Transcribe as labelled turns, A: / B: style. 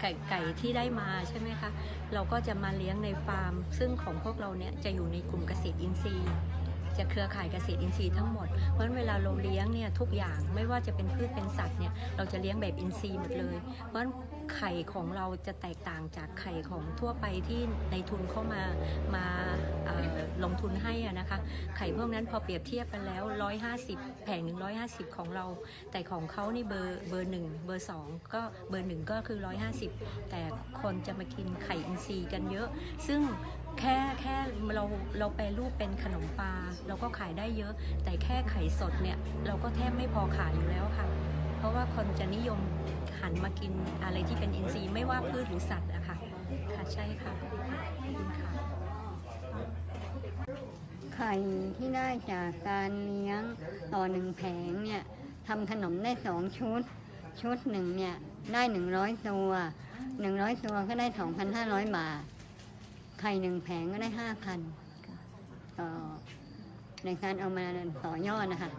A: ไก่ไก่ที่ได้มาใช่ไหมคะ เราก็จะมาเลี้ยงในฟาร์ม ซึ่งของพวกเราเนี่ยจะอยู่ในกลุ่มเกษตรอินทรีย์ จะเครือข่ายเกษตรอินทรีย์ทั้งหมด เพราะเวลาเราเลี้ยงเนี่ยทุกอย่างไม่ว่าจะเป็นพืชเป็นสัตว์เนี่ยเราจะเลี้ยงแบบอินทรีย์หมดเลย เพราะไข่ของเราจะแตกต่างจากไข่ของทั่วไปที่ในทุนเข้ามามา ลงทุนให้อะนะคะ ไข่พวกนั้นพอเปรียบเทียบกันแล้ว 150 แผงหนึ่ง150 ของเรา แต่ของเขานี่เบอร์เบอร์หนึ่งเบอร์สองก็เบอร์หนึ่งก็คือ 150 แต่คนจะมากินไข่อินทรีย์กันเยอะ ซึ่งแค่แค่เราเราแปรรูปเป็นขนมปลาเราก็ขายได้เยอะ แต่แค่ไข่สดเนี่ยเราก็แทบไม่พอขายอยู่แล้วค่ะ เพราะว่าคนจะนิยมหันมากินอะไรที่เป็นอินทรีย์ไม่ว่าพืชหรือสัตว์อะค่ะค่ะใช่ค่ะขอบคุณค่ะ
B: ไข่ที่ได้จากการเลี้ยงต่อหนึ่งแผงเนี่ยทำขนมได้สองชุด ชุดหนึ่งเนี่ยได้หนึ่งร้อยตัวหนึ่งร้อยตัวก็ได้สองพันห้าร้อยบาท ไข่หนึ่งแผงก็ได้ห้าพันต่อในการเอามาต่อยอดนะคะ